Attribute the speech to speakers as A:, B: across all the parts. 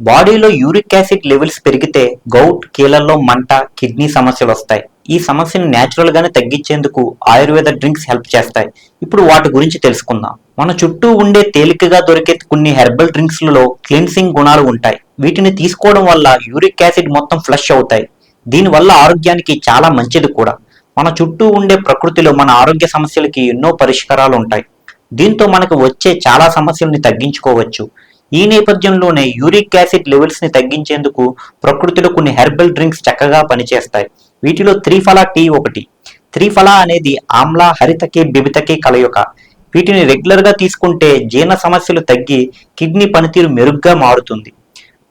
A: బాడీలో uric acid levels పెరిగితే gout కీళ్ళల్లో మంట కిడ్నీ సమస్యలు వస్తాయి. ఈ సమస్యను న్యాచురల్ గానే తగ్గించేందుకు ఆయుర్వేద డ్రింక్స్ హెల్ప్ చేస్తాయి. ఇప్పుడు వాటి గురించి తెలుసుకుందాం. మన చుట్టూ ఉండే తేలికగా దొరికే కొన్ని హెర్బల్ డ్రింక్స్లలో క్లిన్సింగ్ గుణాలు ఉంటాయి. వీటిని తీసుకోవడం వల్ల యూరిక్ యాసిడ్ మొత్తం ఫ్లష్ అవుతాయి. దీనివల్ల ఆరోగ్యానికి చాలా మంచిది కూడా. మన చుట్టూ ఉండే ప్రకృతిలో మన ఆరోగ్య సమస్యలకి ఎన్నో పరిష్కారాలు ఉంటాయి. దీంతో మనకు వచ్చే చాలా సమస్యల్ని తగ్గించుకోవచ్చు. ఈ నేపథ్యంలోనే యూరిక్ యాసిడ్ లెవెల్స్ని తగ్గించేందుకు ప్రకృతిలో కొన్ని హెర్బల్ డ్రింక్స్ చక్కగా పనిచేస్తాయి. వీటిలో త్రిఫలా టీ ఒకటి. త్రిఫలా అనేది ఆమ్ల హరితకి బిబితకి కలయిక వీటిని రెగ్యులర్గా తీసుకుంటే జీర్ణ సమస్యలు తగ్గి కిడ్నీ పనితీరు మెరుగ్గా మారుతుంది.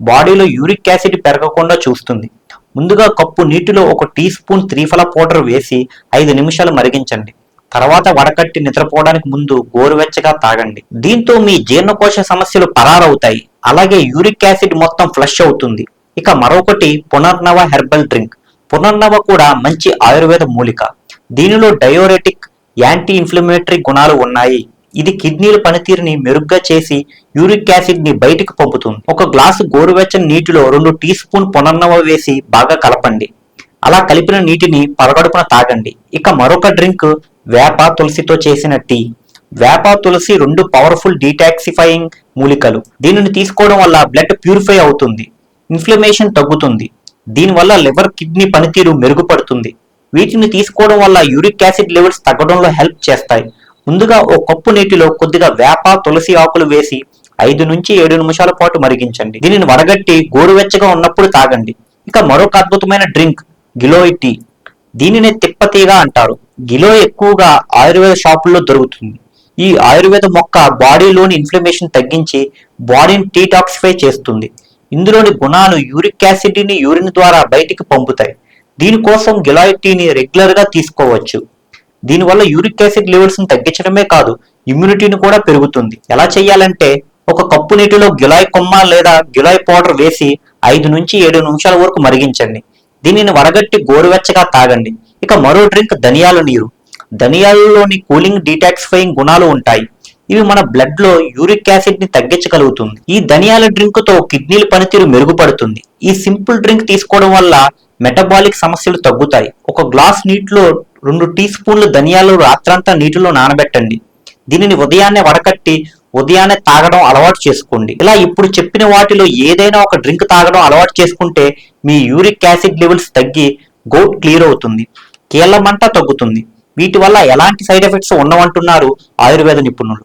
A: బాడీలో యూరిక్ యాసిడ్ పెరగకుండా చూస్తుంది. ముందుగా కప్పు నీటిలో ఒక టీ స్పూన్ త్రిఫల పౌడర్ వేసి ఐదు నిమిషాలు మరిగించండి. తర్వాత వడకట్టి నిద్రపోవడానికి ముందు గోరువెచ్చగా తాగండి. దీంతో మీ జీర్ణకోశ సమస్యలు పరారవుతాయి. అలాగే యూరిక్ యాసిడ్ మొత్తం ఫ్లష్ అవుతుంది. ఇక మరొకటి పునర్నవ హెర్బల్ డ్రింక్. పునర్నవ కూడా మంచి ఆయుర్వేద మూలిక. దీనిలో డయోరెటిక్ యాంటీ ఇన్ఫ్లమేటరీ గుణాలు ఉన్నాయి. ఇది కిడ్నీల పనితీరుని మెరుగ్గా చేసి యూరిక్ యాసిడ్ని బయటికి పంపుతుంది. ఒక గ్లాసు గోరువెచ్చని నీటిలో రెండు టీ స్పూన్ పునర్నవ వేసి బాగా కలపండి. అలా కలిపిన నీటిని పరగడుపున తాగండి. ఇక మరొక డ్రింక్ వేప తులసితో చేసిన టీ. వేప తులసి రెండు పవర్ఫుల్ డీటాక్సిఫైయింగ్ మూలికలు. దీనిని తీసుకోవడం వల్ల బ్లడ్ ప్యూరిఫై అవుతుంది. ఇన్ఫ్లమేషన్ తగ్గుతుంది. దీనివల్ల లివర్ కిడ్నీ పనితీరు మెరుగుపడుతుంది. వీటిని తీసుకోవడం వల్ల యూరిక్ యాసిడ్ లెవెల్స్ తగ్గడంలో హెల్ప్ చేస్తాయి. ముందుగా ఓ కప్పు నీటిలో కొద్దిగా వేప తులసి ఆకులు వేసి ఐదు నుంచి ఏడు నిమిషాల పాటు మరిగించండి. దీనిని వడగట్టి గోరువెచ్చగా ఉన్నప్పుడు తాగండి. ఇక మరొక అద్భుతమైన డ్రింక్ గిలోయ్ టీ. దీనినే తిప్పతీగ అంటారు. గిలో ఎక్కువగా ఆయుర్వేద షాపుల్లో దొరుకుతుంది. ఈ ఆయుర్వేద మొక్క బాడీలోని ఇన్ఫ్లమేషన్ తగ్గించి బాడీని టీటాక్సిఫై చేస్తుంది. ఇందులోని గుణాలు యూరిక్ యాసిడ్ని యూరిన్ ద్వారా బయటికి పంపుతాయి. దీనికోసం గిలాయ్ టీని రెగ్యులర్గా తీసుకోవచ్చు. దీనివల్ల యూరిక్ యాసిడ్ లెవెల్స్ని తగ్గించడమే కాదు ఇమ్యూనిటీని కూడా పెరుగుతుంది. ఎలా చేయాలంటే ఒక కప్పు నీటిలో గిలాయ్ కొమ్మ లేదా గిలాయ్ పౌడర్ వేసి ఐదు నుంచి ఏడు నిమిషాల వరకు మరిగించండి. దీనిని వడగట్టి గోరువెచ్చగా తాగండి. ఇక మరో డ్రింక్ ధనియాల నీరు. ధనియాలలోని కూలింగ్ డీటాక్సిఫైయింగ్ గుణాలు ఉంటాయి. ఇవి మన బ్లడ్లో యూరిక్ యాసిడ్ని తగ్గించగలుగుతుంది. ఈ ధనియాల డ్రింక్తో కిడ్నీల పనితీరు మెరుగుపడుతుంది. ఈ సింపుల్ డ్రింక్ తీసుకోవడం వల్ల మెటబాలిక్ సమస్యలు తగ్గుతాయి. ఒక గ్లాస్ నీటిలో రెండు టీ స్పూన్లు ధనియాలు రాత్రంతా నీటిలో నానబెట్టండి. దీనిని ఉదయాన్నే వడకట్టి ఉదయాన్నే తాగడం అలవాటు చేసుకోండి. ఇలా ఇప్పుడు చెప్పిన వాటిలో ఏదైనా ఒక డ్రింక్ తాగడం అలవాటు చేసుకుంటే మీ యూరిక్ యాసిడ్ లెవెల్స్ తగ్గి గౌట్ క్లియర్ అవుతుంది. కీళ్ళ మంట తగ్గుతుంది. వీటి వల్ల ఎలాంటి సైడ్ ఎఫెక్ట్స్ ఉండవంటున్నారు ఆయుర్వేద నిపుణులు.